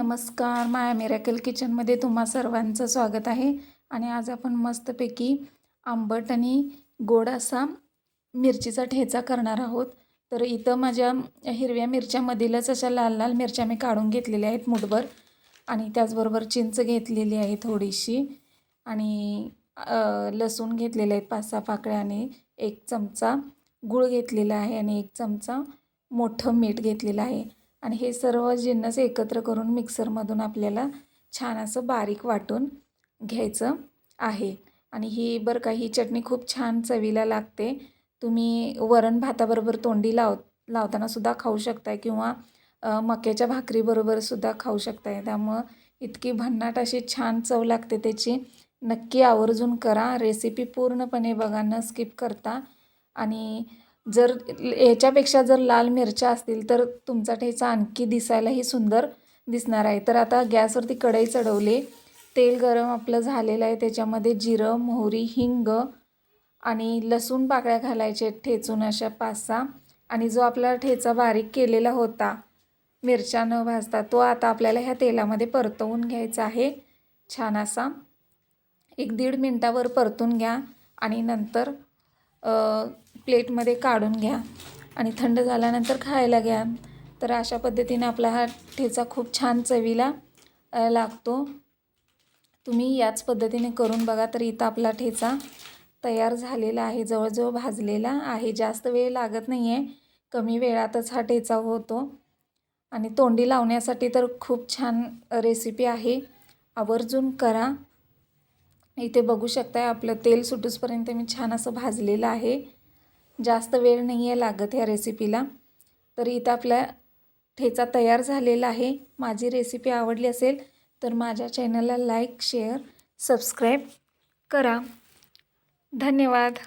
नमस्कार माया मिरॅकल किचनमध्ये तुम्हा सर्वांचं स्वागत आहे. आणि आज आपण मस्तपैकी आंबट आणि गोड असा मिरचीचा ठेचा करणार आहोत. तर इथं माझ्या हिरव्या मिरच्यामधीलच अशा लाल लाल मिरच्या मी काढून घेतलेल्या आहेत मुठभर. आणि त्याचबरोबर चिंच घेतलेली आहे थोडीशी. आणि लसूण घेतलेले आहेत पाच सहा पाकळ्या आणि एक चमचा गूळ घेतलेला आहे आणि एक चमचा मोठं मीठ घेतलेलं आहे. आणि हे सर्व जिन्नस एकत्र करून मिक्सरमधून आपल्याला छान असं बारीक वाटून घ्यायचं आहे. आणि ही बरं का ही चटणी खूप छान चवीला लागते. तुम्ही वरण भाताबरोबर तोंडी लाव लावताना सुद्धा खाऊ शकताय किंवा मक्याच्या भाकरीबरोबरसुद्धा खाऊ शकताय. त्यामुळं इतकी भन्नाट अशी छान चव लागते त्याची. नक्की आवर्जून करा. रेसिपी पूर्णपणे बघा न स्किप करता. आणि जर ह्याच्यापेक्षा जर लाल मिरच्या असतील तर तुमचा ठेचा आणखी दिसायलाही सुंदर दिसणार आहे. तर आता गॅसवरती कढई चढवले. तेल गरम आपलं झालेलं आहे. त्याच्यामध्ये जिरं मोहरी हिंग आणि लसूण पाकळ्या घालायचे ठेचून अशा पाच सहा आणि जो आपला ठेचा बारीक केलेला होता मिरच्या न भाजता तो आता आपल्याला ह्या तेलामध्ये परतवून घ्यायचा आहे. छान असा एक दीड मिनटावर परतून घ्या आणि नंतर प्लेटमध्ये काढून घ्या आणि थंड झाल्यानंतर खायला घ्या. तर अशा पद्धतीने आपला हा ठेचा खूप छान चवीला लागतो. तुम्ही याच पद्धतीने करून बघा तर इथं आपला ठेचा तयार झालेला आहे जवळजवळ भाजलेला आहे. जास्त वेळ लागत नाही आहे कमी वेळातच हा ठेचा होतो. आणि तोंडी लावण्यासाठी तर खूप छान रेसिपी आहे. आवर्जून करा. इथे बघू शकताय आपलं तेल सुटूसपर्यंत मी छान असं भाजलेलं आहे. जास्त वेळ नाही आहे लागत ह्या रेसिपीला तर इथं आपल्या ठेचा तयार झालेला आहे. माझी रेसिपी आवडली असेल तर माझ्या चॅनलला लाईक शेअर सबस्क्राईब करा. धन्यवाद.